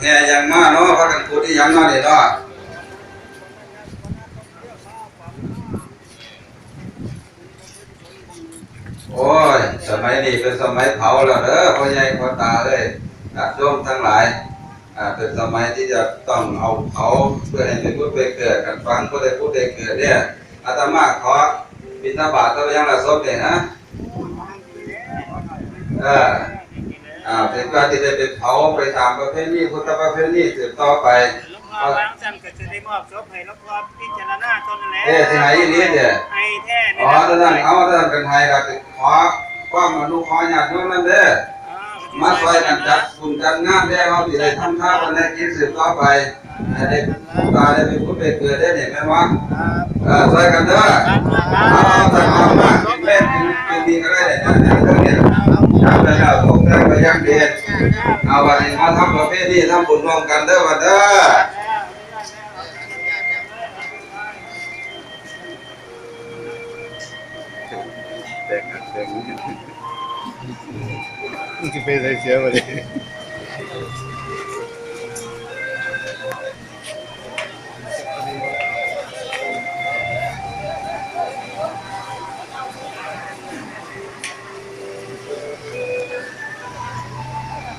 แห่ยังมาเนาะพากันพูดที่ยังเนาะนี่เนาะโอ้ย สมัยนี้เป็นสมัยเผาแล้วเด้อพ่อใหญ่พ่อตาเอ้ยญาติโยมทั้งหลายอ่าเป็นสมัยที่จะต้องเอาเผาเพื่อให้เป็นพุทธไปเกิดกันฟังเพื่อให้พุทธไปเกิดเนี่ยอาตมาขอบิณฑบาตตัวยังละศพเนี่ยนะเออ เป็นการที่ได้ไปเผาไปตามประเพณีพุทธประเพณีสืบต่อไปหลวงพ่อวางสั่นก็จะได้มอบศพให้หลวงพ่อพิจารณาตนนั่นแหละเอ๊ะที่ไหนอีนี้เนี่ยไอ้แท้อ๋อท่านเอาท่านกันไทยเราจะขอความอนุเคราะห์ญาติโยมนั่นเด้อมาช่วยกันจัดบุญจัดงานได้เขาที่ได้ทำข้าวกันได้กินสืบต่อไปให้ได้ตาได้เป็นผู้เป็นเกิดได้เนี่ยแม่นว่าเออช่วยกันเด้อเอาแต่เอามากินเล่นกินกินดีก็ได้เนี่ย เอาวันนี้มาทำประเภทที่ทำบุญร่วมกันเด้อวันเด้อมึงจะเป็นอะไรเสียมาเลย